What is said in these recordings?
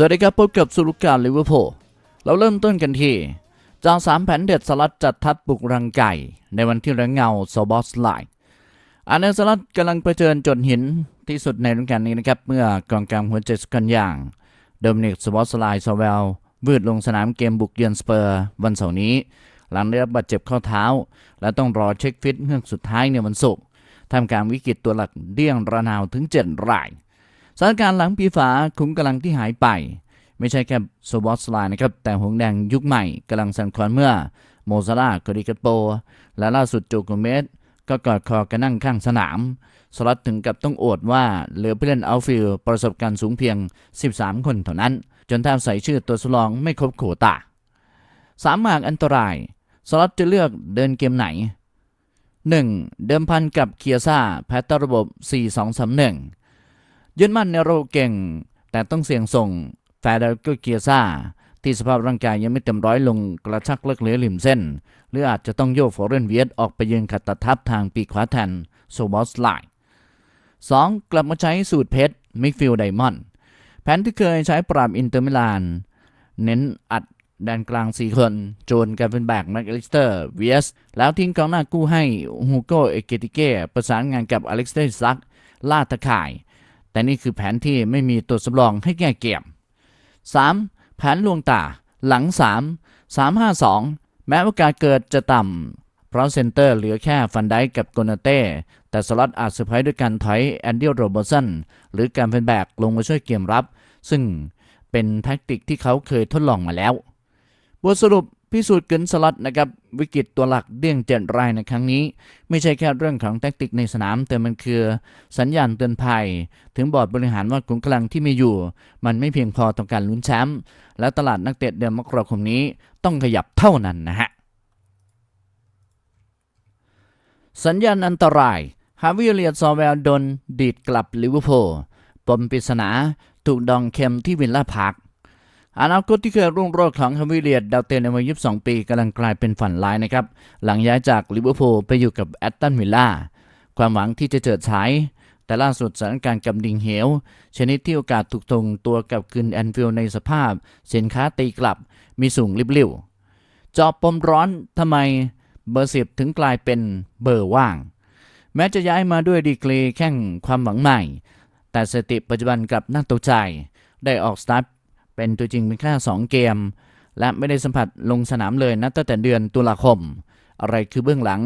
สวัสดีครับพบกับสุรุการลิเวอร์พูลเราเริ่มต้นกันที่ จางสามแผ่นเด็ดสลัดจัดทัดบุกรังไก่ ในวันที่รงเงาโซบอสไลน์อันเนสลัดกำลังเผชิญจนหินที่สุดในฤดูกาลนี้นะครับ เมื่อกองกลางหัวใจสกันอย่างโดมินิกสบอสไลน์ซอเวลวืดลงสนามเกมบุกเยือนสเปอร์วันเสาร์นี้ หลังได้รับบาดเจ็บข้อเท้า และต้องรอเช็คฟิตเฮือกสุดท้ายในวันศุกร์ทำการวิกฤตตัวหลักเดี้ยงระนาวถึงเจ็ดราย สถานการณ์หลังปีฝาขุมกำลังที่หายไป ไม่ใช่แค่โซบอสไลน์นะครับ แต่หงแดงยุคใหม่กำลังสั่นคลอนเมื่อ โมซาร่ากอดิกโป และล่าสุดจโกเมสก็กอดคอกันนั่งข้างสนาม สล็อตถึงกับต้องโอดว่าเหลือผู้เล่นเอาฟิลประสบการณ์สูงเพียง 13 คนเท่านั้น จนแทบใส่ชื่อตัวสำรองไม่ครบโควตาสามหมากอันตราย สล็อตจะเลือกเดินเกมไหน 1. เดิมพันกับเคียซ่าแพทเตอร์ระบบ 4-2-3-1 ยึดมั่นในระบบเก่ง แต่ต้องเสี่ยงส่งแฟเดลโกเกียซ่า ที่สภาพร่างกายยังไม่เต็มร้อยลงกระชักเลิกเหลือหลิมเส้น หรืออาจจะต้องโยกฟอร์เรนเวียดออกไปยืนขัดตะทับทางปีกขวาแทนโซบอสไลน์ 2. กลับมาใช้สูตรเพชรมิกฟิลไดมอนด์แผนที่เคยใช้ปราบอินเตอร์มิลาน เน้นอัดแดนกลาง 4 คน โจนกาเฟนแบกแม็กอลิสเตอร์เวียสแล้วทิ้งกองหน้ากู้ให้ฮูโกเอเกติเก้ประสานงานกับอเล็กซ์เดซักล่าตะข่าย แต่นี่คือแผนที่ไม่มีตัวสำรองให้แก้เกม 3. แผนลวงตา หลัง 3 3 5 2 แม้โอกาสเกิดจะต่ำ เพราะเซนเตอร์เหลือแค่ฟันไดกับโกนาเต้ แต่สล็อตอาจเซอร์ไพรส์ด้วยการถอยแอนดี้โรเบอร์สันหรือการเฟนแบกลงมาช่วยเกมรับ ซึ่งเป็นแท็กติกที่เขาเคยทดลองมาแล้ว บทสรุป พิสูจน์เกินสล็อตนะครับวิกฤตตัวหลักเดี่ยงเจ็ดรายในครั้งนี้ ไม่ใช่แค่เรื่องของแท็กติกในสนาม แต่มันคือสัญญาณเตือนภัย ถึงบอร์ดบริหารว่าขุมกำลังที่มีอยู่ มันไม่เพียงพอต่อการลุ้นแชมป์และตลาดนักเตะเดือนมกราคมนี้ต้องขยับเท่านั้นนะฮะสัญญาณอันตรายฮาวิเลียซอเวลโดนดีดกลับลิเวอร์พูลปมปริศนาถูกดองเข็มที่วินล่าพาร์ค อนาคตที่เคยรุ่งโรจน์ของฮาวิเลียดดาวเตนในวัย22 ปีกำลังกลายเป็นฝันร้ายนะครับ หลังย้ายจากลิเวอร์พูลไปอยู่กับแอตตันวิลล่า ความหวังที่จะเจิดฉายแต่ล่าสุดสถานการณ์กับดิ่งเหว ชนิดที่โอกาสถูกทงตัวกับคืนแอนฟิลในสภาพ สินค้าตีกลับมีสูงริบลิ่วจอบปมร้อนทำไมเบอร์สิบถึงกลายเป็นเบอร์ว่าง แม้จะย้ายมาด้วยดีกรีแข่งความหวังใหม่ แต่สติปัจจุบันกลับน่าตกใจ ได้ออกสตาร์ท เป็นตัวจริงเป็นแค่2เกม และไม่ได้สัมผัสลงสนามเลยนับตั้งแต่เดือนตุลาคม อะไรคือเบื้องหลัง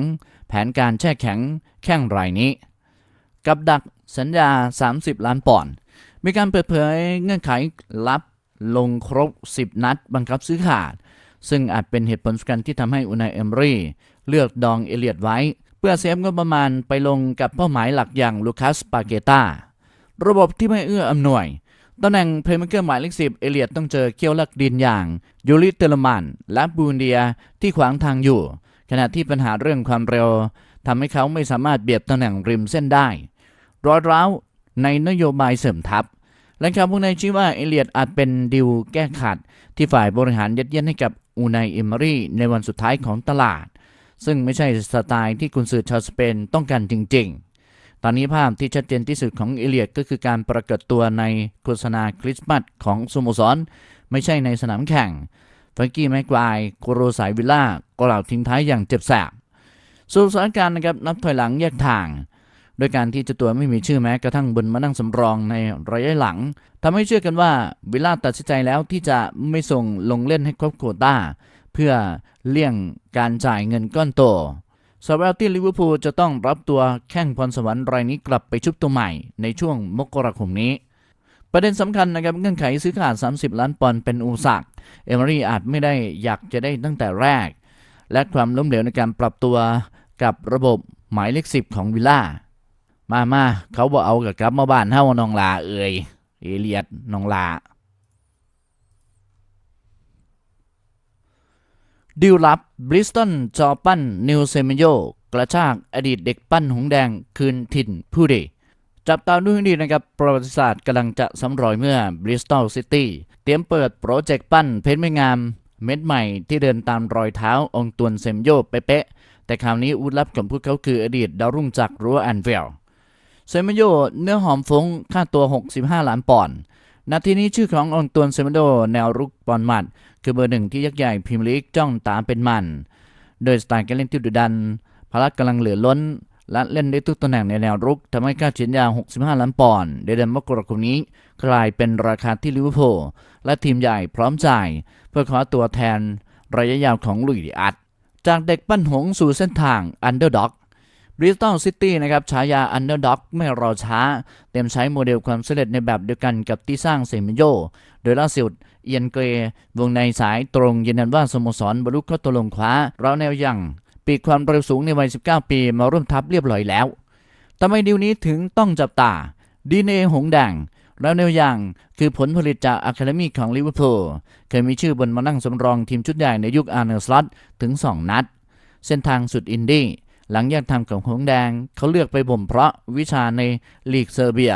แผนการแช่แข็งแข่งรายนี้ กับดักสัญญา 30 ล้านปอนด์มีการเปิดเผยเงื่อนไขลับลงครบ 10 นัดบังคับซื้อขาด ซึ่งอาจเป็นเหตุผลสำคัญที่ทำให้อุนายเอมรี่เลือกดองเอเลียดไว้ เพื่อเซฟงบประมาณไปลงกับเป้าหมายหลักอย่างลูคัสปาเกตาระบบที่ไม่เอื้ออำนวย ตำแหน่งเพลย์เมเกอร์หมายเลขสิบเอเลียดต้องเจอเคี้ยวลักดินอย่างยูริเตเลมันและบูนเดียที่ขวางทางอยู่ ขณะที่ปัญหาเรื่องความเร็วทำให้เขาไม่สามารถเบียดตำแหน่งริมเส้นได้ รอยร้าวในนโยบายเสริมทัพและข่าวพวกนายชี้ว่าเอเลียดอาจเป็นดิวแก้ขัดที่ฝ่ายบริหารยัดเยียดให้กับอูนายเอมรีในวันสุดท้ายของตลาด ซึ่งไม่ใช่สไตล์ที่กุนซือชาวสเปนต้องการจริง ๆ ตอนนี้ภาพที่ชัดเจนที่สุดของเอเลียดก็คือการปรากฏตัวในโฆษณาคริสต์มาสของสโมสร ไม่ใช่ในสนามแข่งฟรงกี้แม็กควายโกโรสายวิลล่าก็กล่าวทิ้งท้ายอย่างเจ็บแสบส่วนสถานการณ์นะครับนับถอยหลังแยกทางโดยการที่เจ้าตัวไม่มีชื่อแม้กระทั่งบนมานั่งสำรองในระยะหลังทำให้เชื่อกันว่าวิลล่าตัดสินใจแล้วที่จะไม่ส่งลงเล่นให้ครบโควต้า เพื่อเลี่ยงการจ่ายเงินก้อนโต สำหรับที่ลิเวอร์พูลจะต้องรับตัวแข้งพรสวรรค์รายนี้กลับไปชุบตัวใหม่ในช่วงมกราคมนี้ ประเด็นสำคัญนะครับเงื่อนไขซื้อขาด 30 ล้านปอนด์เป็นอุปสรรคเอเมอรี่อาจไม่ได้อยากจะได้ตั้งแต่แรก และความล้มเหลวในการปรับตัวกับระบบหมายเลขสิบของวิลล่า มามาเขาบอกเอากับกลับมาบ้านเฮานองลาเอ่ยเอเลียดนองลา ดิวลับบริสตันจอปั้นนิวเซเมโยกระชากอดีตเด็กปั้นหงแดงคืนถิ่นผู้ดี จับตาดูให้ดีนะครับ ประวัติศาสตร์กำลังจะซ้ำรอยเมื่อบริสตอลซิตี้เตรียมเปิดโปรเจกต์ปั้นเพชรไม่งาม เม็ดใหม่ที่เดินตามรอยเท้าองตวนเซมโยเป๊ะแต่คราวนี้อุดลับของพวกเขาคืออดีตดาวรุ่งจากรั้วแอนเวลเซมโยเนื้อหอมฟงค่าตัว 65 ล้านปอนด์ นาทีนี้ชื่อขององตวนเซมโดแนวรุกบอลหมัด คือเบอร์หนึ่งที่ยักษ์ใหญ่พรีเมียร์ลีกจ้องตามเป็นมัน โดยสไตล์การเล่นที่ดุดัน พละกำลังเหลือล้น และเล่นได้ทุกตำแหน่งในแนวรุกทำให้ค่าเฉลี่ยยา65 ล้านปอนด์เดือนมกราคมนี้ กลายเป็นราคาที่ลิเวอร์พูลและทีมใหญ่พร้อมจ่าย เพื่อขอตัวแทนระยะยาวของลุยดิอัดจากเด็กปั้นหงสู่เส้นทางอันเดอร์ด็อก บริสตอลซิตี้นะครับฉายาอันเดอร์ด็อกไม่รอช้า เต็มใช้โมเดลความสำเร็จในแบบเดียวกันกับที่สร้างเซมิโยโดยล่าสุดเอียนเกรวงในสายตรงยืนยันว่าสโมสรบรรลุข้อตกลงคว้าเราแนวยังปีกความเร็วสูงในวัย 19 ปีมาร่วมทัพเรียบร้อยแล้วทำไมดีลนี้ถึงต้องจับตาดีเนหงแดงแล้วแนวอย่างคือผลผลิตจากอะคาเดมีของลิเวอร์พูลเคยมีชื่อบนมานั่งสำรองทีมชุดใหญ่ในยุคอาร์เนอร์สล็อตถึง 2 นัด เส้นทางสุดอินดี้ หลังแยกทางกับหงแดง เขาเลือกไปบ่มเพราะวิชาในลีกเซอร์เบีย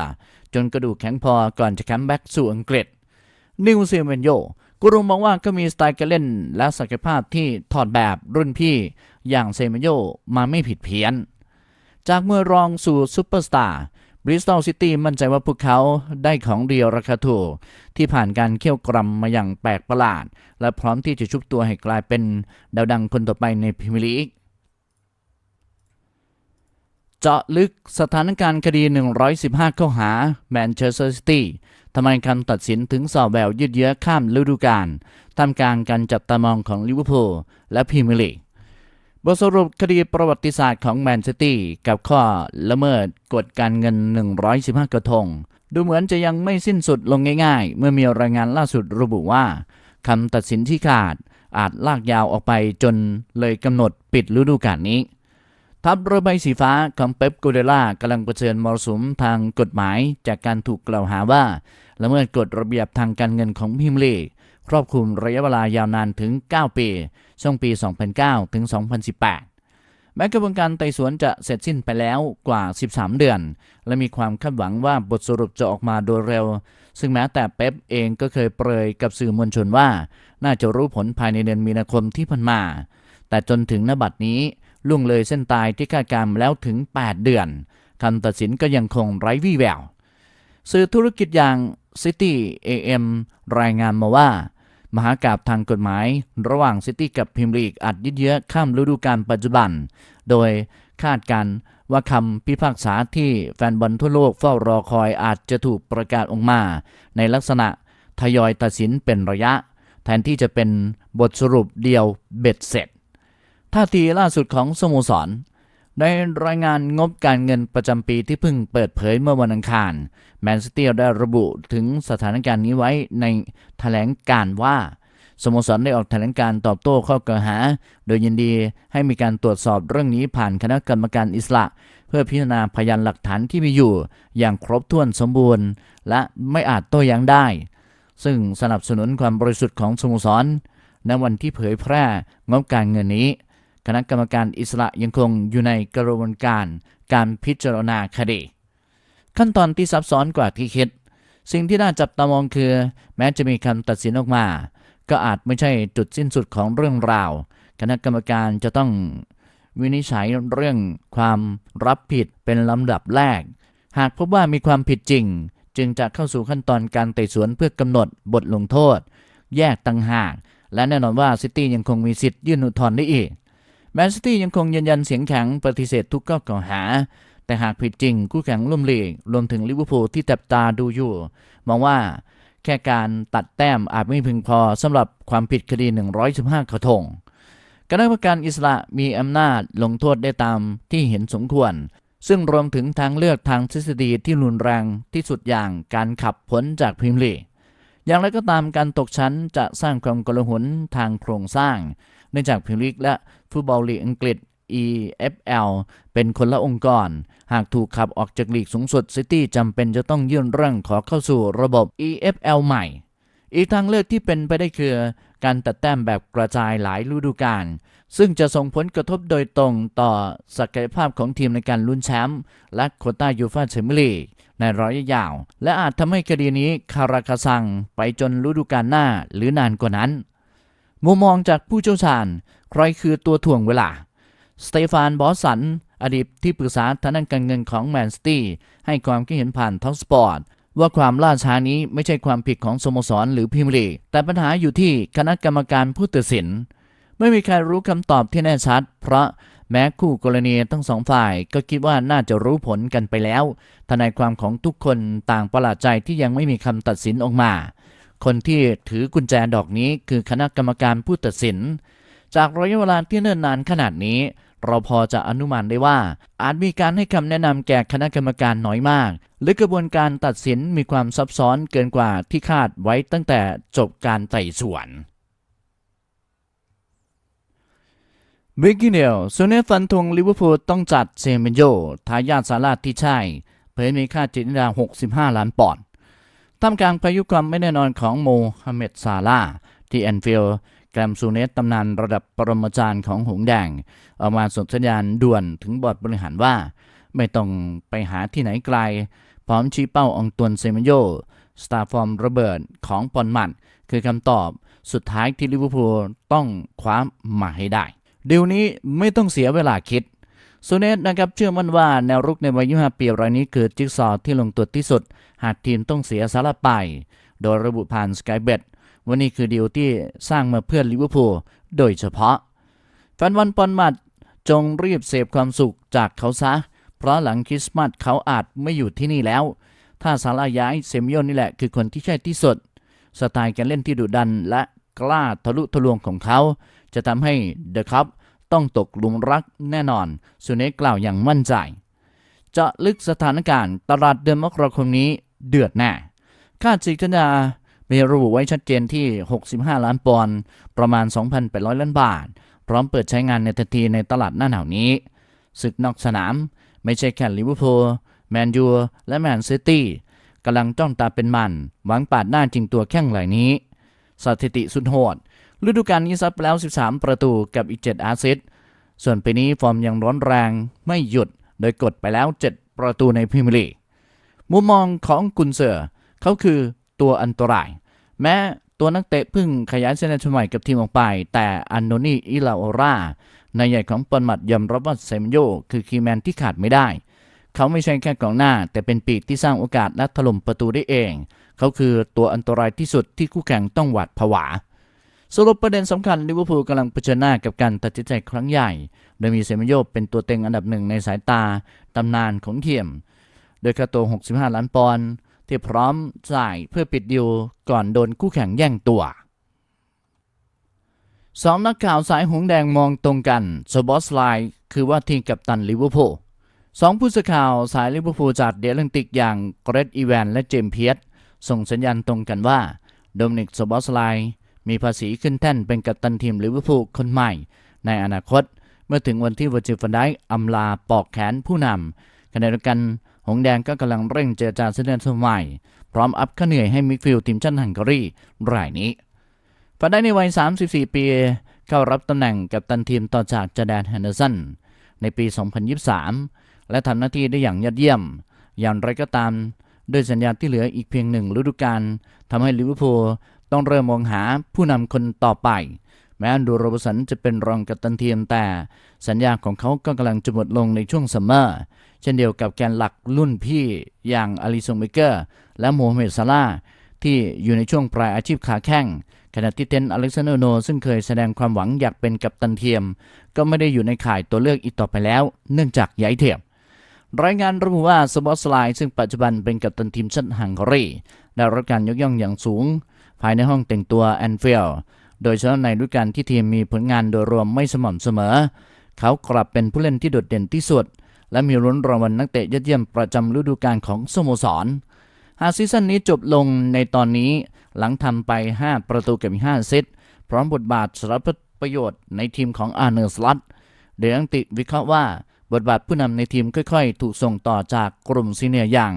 จนกระดูกแข็งพอก่อนจะแคมแบ็กสู่อังกฤษ นิวเซเวนโยกูรุมองว่าก็มีสไตล์การเล่นและศักยภาพที่ถอดแบบรุ่นพี่อย่างเซเวนโยมาไม่ผิดเพี้ยน จากเมื่อรองสู่ซูเปอร์สตาร์บริสตอลซิตี้มั่นใจว่าพวกเขาได้ของเดียวราคาถูก ที่ผ่านการเคี่ยวกรำมาอย่างแปลกประหลาด และพร้อมที่จะชุบตัวให้กลายเป็นดาวดังคนต่อไปในพรีเมียร์ลีก จาะลึกสถานการณ์คดี 115 ข้อหาแมนเชสเตอร์ซิตี้ทำไมคำตัดสินถึงสอบแววยืดเยื้อข้ามฤดูกาลท่ามกลางการจับตามองของลิเวอร์พูลและพรีเมียร์ลีกบทสรุปคดีประวัติศาสตร์ของแมนซิตี้กับข้อละเมิดกฎการเงิน 115 กระทง ดูเหมือนจะยังไม่สิ้นสุดลงง่าย ๆ เมื่อมีรายงานล่าสุดระบุว่าคำตัดสินที่ขาดอาจลากยาวออกไปจนเลยกำหนดปิดฤดูกาลนี้ ทัพเรือใบสีฟ้าของเป๊ปโกเดล่ากำลังเผชิญมรสุมทางกฎหมายจากการถูกกล่าวหาว่าละเมิดกฎระเบียบทางการเงินของพรีเมียร์ลีกครอบคลุมระยะเวลายาวนานถึง 9 ปี ช่วงปี 2009 ถึง 2018 แม้กระบวนการไต่สวนจะเสร็จสิ้นไปแล้วกว่า 13 เดือน และมีความคาดหวังว่าบทสรุปจะออกมาโดยเร็ว ซึ่งแม้แต่เป๊ปเองก็เคยเปรยกับสื่อมวลชนว่า น่าจะรู้ผลภายในเดือนมีนาคมที่ผ่านมา แต่จนถึงนบัดนี้ ล่วงเลยเส้นตายที่คาดการณ์แล้วถึง 8 เดือนคำตัดสินก็ยังคงไร้วี่แวว สื่อธุรกิจอย่าง City AM รายงานมาว่า มหากาบทางกฎหมาย ระหว่างซิตี้กับพิมลีกอาจยืดเยื้อข้ามฤดูกาลปัจจุบัน โดยคาดการณ์ว่าคำพิพากษาที่แฟนบอลทั่วโลกเฝ้ารอคอยอาจจะถูกประกาศออกมา ในลักษณะทยอยตัดสินเป็นระยะ แทนที่จะเป็นบทสรุปเดียวเบ็ดเสร็จ ท่าทีล่าสุดของสโมสรในรายงานงบการเงินประจำปีที่เพิ่งเปิดเผยเมื่อวันอังคาร แมนซิตี้ได้ระบุถึงสถานการณ์นี้ไว้ในแถลงการว่าสโมสรได้ออกแถลงการตอบโต้ข้อกล่าวหา โดยยินดีให้มีการตรวจสอบเรื่องนี้ผ่านคณะกรรมการอิสระ เพื่อพิจารณาพยานหลักฐานที่มีอยู่ อย่างครบถ้วนสมบูรณ์ และไม่อาจโต้แย้งได้ ซึ่งสนับสนุนความบริสุทธิ์ของสโมสร ในวันที่เผยแพร่งบการเงินนี้ คณะกรรมการอิสระยังคงอยู่ในกระบวนการการพิจารณาคดี ขั้นตอนที่ซับซ้อนกว่าที่คิด สิ่งที่น่าจับตามองคือ แม้จะมีคำตัดสินออกมา ก็อาจไม่ใช่จุดสิ้นสุดของเรื่องราว คณะกรรมการจะต้องวินิจฉัยเรื่องความรับผิดเป็นลำดับแรก หากพบว่ามีความผิดจริง จึงจะเข้าสู่ขั้นตอนการไต่สวนเพื่อกำหนดบทลงโทษ แยกต่างหาก และแน่นอนว่าซิตี้ยังคงมีสิทธิ์ยื่นอุทธรณ์ได้อีก แมนซิตี้ยังคงยืนยันเสียงแข็งปฏิเสธทุกข้อกล่าวหา แต่หากผิดจริงคู่แข่งร่วมลีกรวมถึงลิเวอร์พูลที่จับตาดูอยู่ มองว่าแค่การตัดแต้มอาจไม่เพียงพอสำหรับความผิดคดี 115 กระทงคณะกรรมการอิสระมีอำนาจลงโทษได้ตามที่เห็นสมควร ซึ่งรวมถึงทางเลือกทางทฤษฎีที่รุนแรงที่สุดอย่างการขับพ้นจากพรีเมียร์ลีกอย่างไรก็ตามการตกชั้นจะสร้างความกลหนทางโครงสร้าง นื่องจากพรีเมียร์ลีกและฟุตบอลลีกอังกฤษ EFL เป็นคนละองค์กร หากถูกขับออกจากลีกสูงสุดซิตี้จำเป็นจะต้องยื่นเรื่องขอเข้าสู่ระบบ EFL ใหม่ อีกทางเลือกที่เป็นไปได้คือ การตัดแต้มแบบกระจายหลายฤดูกาลซึ่งจะส่งผลกระทบโดยตรงต่อศักยภาพของทีมในการลุ้นแชมป์และโคต้ายูฟ่าแชมเปี้ยนลีกในระยะยาว และอาจทำให้คดีนี้คาราคาซังไปจนฤดูกาลหน้าหรือนานกว่านั้น มุมมองจากผู้เชี่ยวชาญ ใครคือตัวถ่วงเวลา สเตฟาน บอสัน อดีตที่ปรึกษาทางด้านการเงินของแมนซิตี้ให้ความคิดเห็นผ่านท็อปสปอร์ตว่าความล่าช้านี้ไม่ใช่ความผิดของสโมสรหรือพรีเมียร์ลีแต่ปัญหาอยู่ที่คณะกรรมการผู้ตัดสิน ไม่มีใครรู้คำตอบที่แน่ชัด เพราะแม้คู่กรณีทั้งสองฝ่ายก็คิดว่าน่าจะรู้ผลกันไปแล้ว ทนายความของทุกคนต่างประหลาดใจที่ยังไม่มีคำตัดสินออกมา คนที่ถือกุญแจดอกนี้คือคณะกรรมการผู้ตัดสิน จากระยะเวลาที่เนิ่นนานขนาดนี้ เราพอจะอนุมานได้ว่า อาจมีการให้คำแนะนำแก่คณะกรรมการน้อยมาก หรือกระบวนการตัดสินมีความซับซ้อนเกินกว่าที่คาดไว้ตั้งแต่จบการไต่สวนวิกกี้เนลโซเนฟันธงลิเวอร์พูลต้องจัดเซเมนโยทายาทซาลาที่ใช่ เผยมีค่าจิตวิทยา65 ล้านปอนด์ ท่ามกลางพายุความไม่แน่นอนของโมฮัมเหม็ดซาลาที่แอนฟิลด์แกรมซูเนตตำนานระดับปรมาจารย์ของหงแดง ออกมาส่งสัญญาณด่วนถึงบอร์ดบริหารว่า ไม่ต้องไปหาที่ไหนไกล พร้อมชี้เป้าองตวนเซมนโยสตาร์ฟอร์มระเบิดของปอนมัดคือคำตอบสุดท้ายที่ลิเวอร์พูลต้องคว้ามาให้ได้ดีลนี้ไม่ต้องเสียเวลาคิด ซเนตนะครับเชื่อมั่นว่าแนวรุกในวัย25ปีรายนี้คือจิ๊กซอว์ที่ลงตัวที่สุด หากทีมต้องเสียสาระไป โดยระบุผ่านสกายเบ t ว่านี่คือดีลที่สร้างมาเพื่อลิเวอร์พูลโดยเฉพาะแฟนวันปอนมัดจงรีบเสพความสุขจากเขาซะ เพราะหลังคริสต์มาสเขาอาจไม่อยู่ที่นี่แล้ว ถ้าซาลาย้ายเซมิโยนนี่แหละคือคนที่ใช่ที่สุด สไตล์การเล่นที่ดุดันและกล้าทะลุทะลวงของเขา จะทำให้เดอะคัพ ต้องตกหลุมรักแน่นอน สุเนกกล่าวอย่างมั่นใจ จะลึกสถานการณ์ตลาดเดือนมกราคมนี้เดือดแน่ค่าจิกนามีระบุไว้ชัดเจนที่ 65 ล้านปอนด์ประมาณ 2,800 ล้านบาท พร้อมเปิดใช้งานในทันทีในตลาดหน้าหนาวนี้ ศึกนอกสนามไม่ใช่แค่ลิเวอร์พูลแมนยูและแมนซิตี้กำลังจ้องตาเป็นมัน หวังปาดหน้าจริงตัวแข้งเหล่นี้ สถิติสุดโหด ฤดูกาลนี้ซัดไปแล้ว 13 ประตูกับอีก 7 อาซิสส่วนปีนี้ฟอร์มยังร้อนแรงไม่หยุด โดยกดไปแล้ว 7 ประตูในพรีเมียร์ลีกมุมมองของกุนเซอร์เขาคือตัวอันตราย แม้ตัวนักเตะพิ่งขยายเส้นทางใหม่กับทีมออกไป แต่อันโนนีอิลาโอรานายใหญ่ของปอนมัดยอมรับว่าเซมโยคือคีแมนที่ขาดไม่ได้ เขาไม่ใช่แค่กองหน้า แต่เป็นปีกที่สร้างโอกาสและถล่มประตูได้เอง เขาคือตัวอันตรายที่สุดที่คู่แข่งต้องหวาดผวา สรุปประเด็นสำคัญลิเวอร์พูลกำลังเผชิญหน้ากับการตัดสินใจครั้งใหญ่ โดยมีเซมโยเป็นตัวเต็งอันดับหนึ่งในสายตาตำนานของเทียม โดยค่าตัว 65 ล้านปอนด์ที่พร้อมจ่ายเพื่อปิดดิวก่อนโดนคู่แข่งแย่งตัวสองนักข่าวสายหงแดงมองตรงกันโซบอสไลน์คือว่าทีมกัปตันลิเวอร์พูลสองผู้สื่อข่าวสายลิเวอร์พูลจากเดลันติกอย่างเกรดอีแวนและเจมเพียสส่งสัญญาณตรงกันว่าโดมินิกโซบอสไลน์ มีภาษีขึ้นแท่นเป็นกัปตันทีมลิเวอร์พูลคนใหม่ ในอนาคต เมื่อถึงวันที่วอร์จิฟันได้อำลาปอกแขนผู้นำขณะเดียวกันหงแดงก็กำลังเร่งเจรจาเส้นเดินสมัย พร้อมอัพค่าเหนื่อยให้มิดฟิลด์ทีมชาติฮังการีรายนี้ฟันได้ในวัย 34 ปี เข้ารับตำแหน่งกับตันทีมต่อจากจาแดนแฮนเดอร์สันในปี 2023 และทำหน้าที่ได้อย่างยอดเยี่ยม อย่างไรก็ตาม ด้วยสัญญาที่เหลืออีกเพียงหนึ่งฤดูกาลทำให้ลิเวอร์พูล ต้องเริ่มมองหาผู้นำคนต่อไป แม้อันดูโรบสันจะเป็นรองกัปตันทีมแต่ สัญญาของเขาก็กำลังจะหมดลงในช่วงซัมเมอร์ เช่นเดียวกับแกนหลักรุ่นพี่อย่างอาริซงเบเกอร์ และโมฮัมเหม็ดซาลาที่อยู่ในช่วงปลายอาชีพขาแข้งขณะที่เทนอเล็กซานเดโน ซึ่งเคยแสดงความหวังอยากเป็นกัปตันเทียม ก็ไม่ได้อยู่ในข่ายตัวเลือกอีกต่อไปแล้ว เนื่องจากย้ายเทียมรายงานระบุว่าสบอสไลน์ซึ่งปัจจุบันเป็นกัปตันทีมชาติฮังการีได้รับการยกย่องอย่างสูง ภายในห้องแต่งตัวแอนฟิลด์โดยเฉพาะในฤดูกาลที่ทีมมีผลงานโดยรวมไม่สม่ำเสมอ เขากลับเป็นผู้เล่นที่โดดเด่นที่สุด และมีลุ้นรางวัลนักเตะยอดเยี่ยมประจำฤดูกาลของสโมสร หากซีซั่นนี้จบลงในตอนนี้หลังทำไป 5 ประตูเกับ5เซตพร้อมบทบาทสารพัดประโยชน์ในทีมของอาร์เนอร์สลัตเดอังติวิเคราะห์ว่าบทบาทผู้นำในทีมค่อยๆ ถูกส่งต่อจากกลุ่มซีเนียร์อย่าง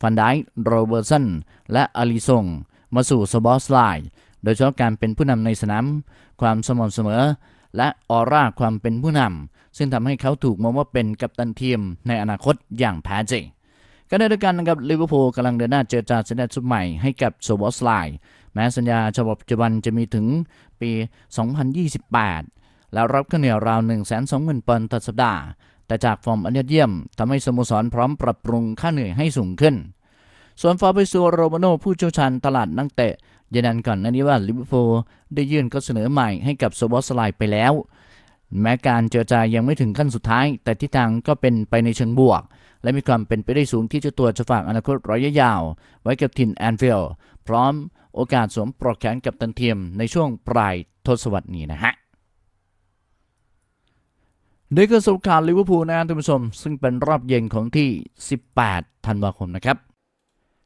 ฟันไดโรเบอร์สัน และอาริซง มาสู่สบอสไลน์โดยเฉพาะการเป็นผู้นำในสนาม ความสม่ำเสมอ และออร่าความเป็นผู้นำซึ่งทำให้เขาถูกมองว่าเป็นกัปตันทีมในอนาคตอย่างแท้จริงขณะเดียวกันนะครับลิเวอร์พูลกำลังเดินหน้าเจรจาสัญญาชุดใหม่ให้กับโซบอสไลน์แม้สัญญาฉบับปัจจุบันจะมีถึงปี 2028 แล้วรับค่าเหนื่อยราว 120,000ปอนด์ต่อสัปดาห์ แต่จากฟอร์มอันยอดเยี่ยมทำให้สโมสรพร้อมปรับปรุงค่าเหนื่อยให้สูงขึ้น ส่วนฟาบิซิโอโรมาโนผู้เชี่ยวชาญตลาดนักเตะยืนยันก่อนหน้านี้ว่าลิเวอร์พูลได้ยื่นข้อเสนอใหม่ให้กับโซบอสไลไปแล้ว แม้การเจรจายังไม่ถึงขั้นสุดท้าย แต่ทิศทางก็เป็นไปในเชิงบวก และมีความเป็นไปได้สูงที่เจ้าตัวจะฝากอนาคตระยะยาว ไว้กับทินแอนฟิลพร้อมโอกาสสวมปลอกแขนกับตันเทียมในช่วงปลายทศวรรษนี้นะฮะนี่คือสรุปข่าวลิเวอร์พูลนะท่านผู้ชม ซึ่งเป็นรอบเย็นของที่ 18 ธันวาคมนะครับ